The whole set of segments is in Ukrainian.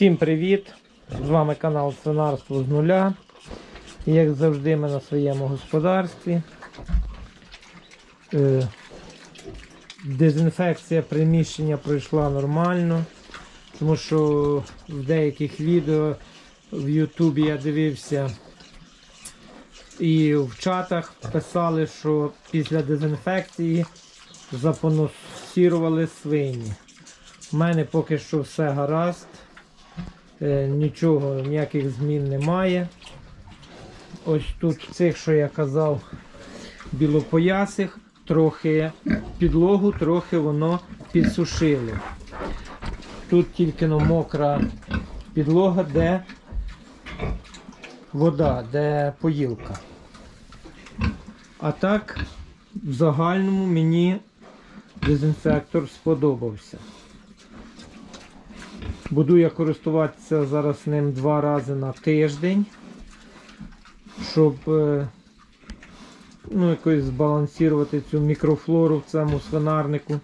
Всім привіт! З вами канал Свинарство з нуля. Як завжди, ми на своєму господарстві. Е, Дезінфекція приміщення пройшла нормально, тому що в деяких відео в Ютубі я дивився і в чатах писали, що після дезінфекції запоносірували свині. У мене поки що все гаразд. Е, Нічого, ніяких змін немає. Ось тут цих, що я казав, білопоясих, трохи підлогу, трохи воно підсушило. Тут тільки но мокра підлога, де вода, де поїлка. А так, в загальному мені дезінфектор сподобався. Буду я користуватися зараз ним два рази на тиждень, щоб е, ну, якось збалансувати цю мікрофлору в цьому свинарнику.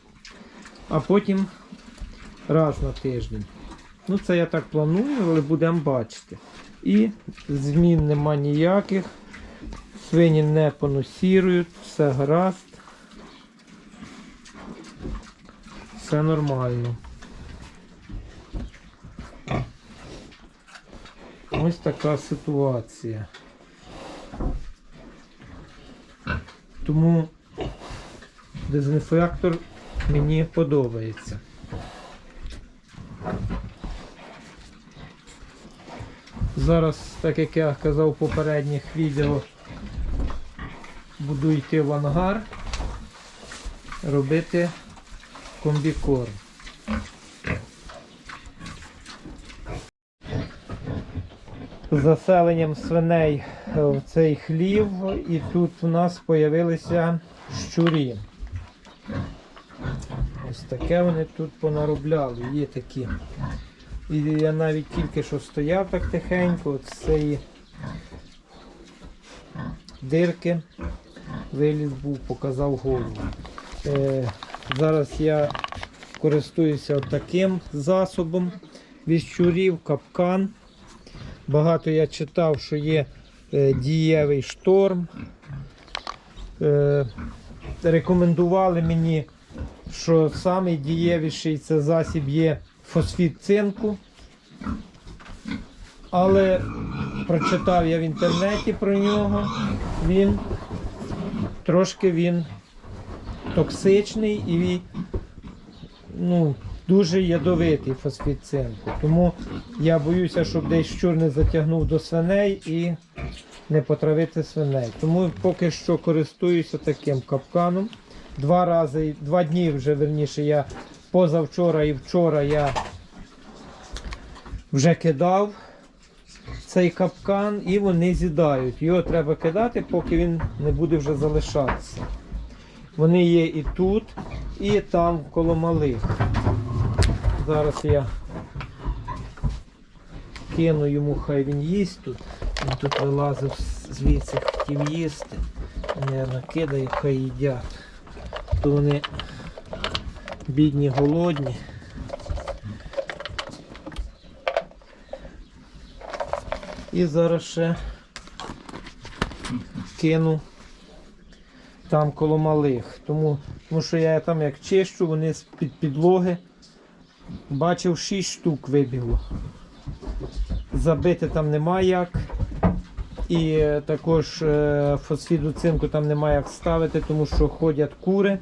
А потім раз на тиждень. Ну, це я так планую, але будемо бачити. І змін нема ніяких. Свині не поносірують, все гаразд. Все нормально. Ось така ситуація. Тому дезінфектор мені подобається. Зараз, так як я казав в попередніх відео, буду йти в ангар робити комбікорм. Заселенням свиней е, в цей хлів, і тут у нас з'явилися щурі. Ось таке вони тут понаробляли, є такі. І я навіть тільки що стояв так тихенько, от з цієї дирки виліз був, показав голову. Е, зараз я користуюся таким засобом від щурів, капкан. Багато я читав, що є е, дієвий шторм. Е, рекомендували мені, що самий дієвіший це засіб є фосфіт цинку. Але прочитав я в інтернеті про нього. Він трошки він токсичний і ну, дуже ядовитий фосфіт цинку. Тому я боюся, щоб десь щур не затягнув до свиней і не потравити свиней. Тому поки що користуюся таким капканом. Два рази, два дні вже верніше я позавчора і вчора я вже кидав цей капкан і вони з'їдають. Його треба кидати, поки він не буде вже залишатися. Вони є і тут, і там коло малих. Зараз я кину йому, хай він їсть тут. Він тут вилазив звідси, хотів їсти. Наверно, кидаю, хай їдять. То вони бідні, голодні. І зараз ще кину там коло малих. Тому, тому що я там як чищу, вони з-під підлоги. Бачив 6 штук вибігло. Забити там нема як. І е, також е, фосфіду цинку там немає як ставити, тому що ходять кури.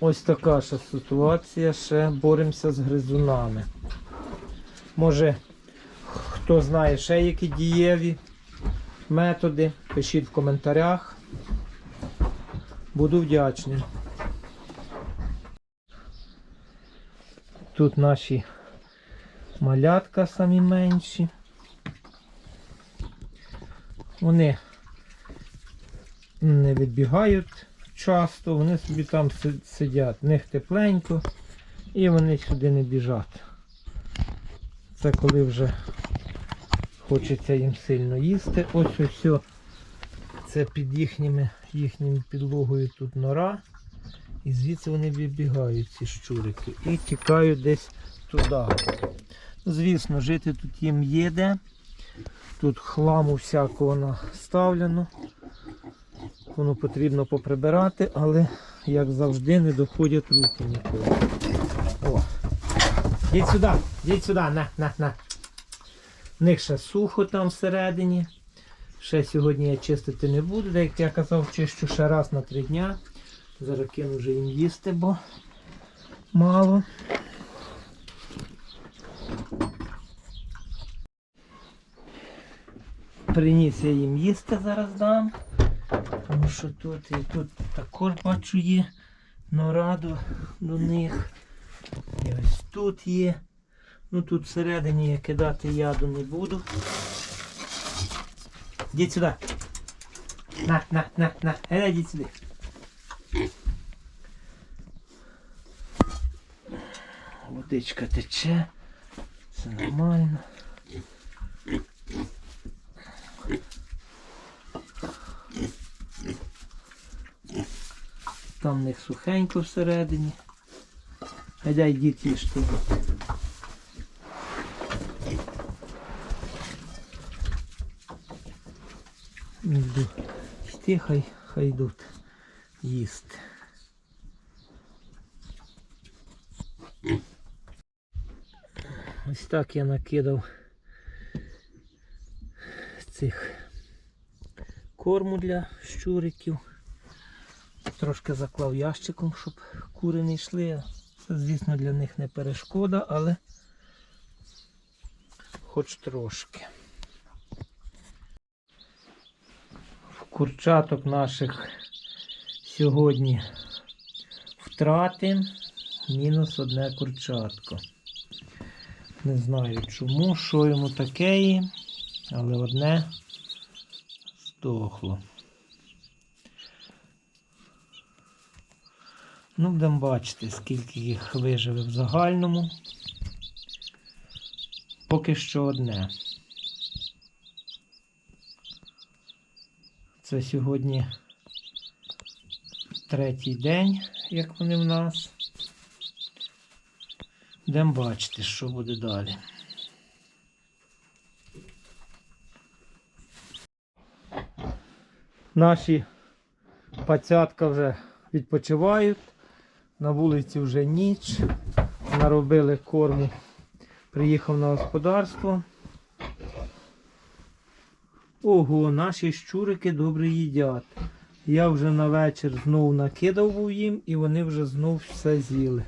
Ось така ще ситуація, ще боремося з гризунами. Може, хто знає ще які дієві методи, пишіть в коментарях. Буду вдячний. Тут наші малятка самі менші. Вони не відбігають часто, вони собі там сидять, в них тепленько і вони сюди не біжать. Це коли вже хочеться їм сильно їсти. Ось ось. Це під їхніми, їхньою підлогою тут нора. І звідси вони вибігають, ці щурики, і тікають десь туди. Звісно, жити тут їм є де. Тут хламу всякого наставлено. Воно потрібно поприбирати, але, як завжди, не доходять руки ніколи. О. Йдіть сюди, йдіть сюди, на, на, на. В них ще сухо там всередині. Ще сьогодні я чистити не буду, як я казав, чищу ще раз на три дня. Зараз кину вже їм їсти, бо мало. Приніс я їм їсти зараз дам. Тому що тут і тут також бачу є нора до, них. І ось тут є. Ну тут всередині я кидати яду не буду. Йдіть сюди. На, на, на, на. Е, йдіть сюди. Водичка тече. Все нормально. Там в них сухенько всередині. Гайда йдіть їжте. Йду. Йти, хай, хай йдуть їсти. Ось так я накидав цих корму для щуриків. Трошки заклав ящиком, щоб кури не йшли. Це, звісно, для них не перешкода, але хоч трошки. В курчаток наших сьогодні втрати мінус одне курчатко. Не знаю чому, що йому таке, але одне здохло. Ну, будемо бачити, скільки їх виживе в загальному. Поки що одне. Це сьогодні третій день, як вони в нас. Будемо бачити, що буде далі. Наші пацятка вже відпочивають. На вулиці вже ніч. Наробили корму. Приїхав на господарство. Ого, наші щурики добре їдять. Я вже на вечір знову накидав їм і вони вже знов все з'їли.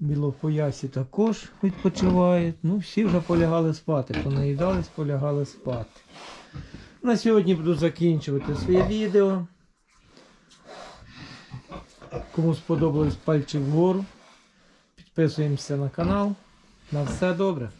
Білопоясі також відпочивають. Ну, всі вже полягали спати. Понаїдались, полягали спати. На сьогодні буду закінчувати своє відео. Кому сподобалось пальчик вгору. Підписуємося на канал. На все добре.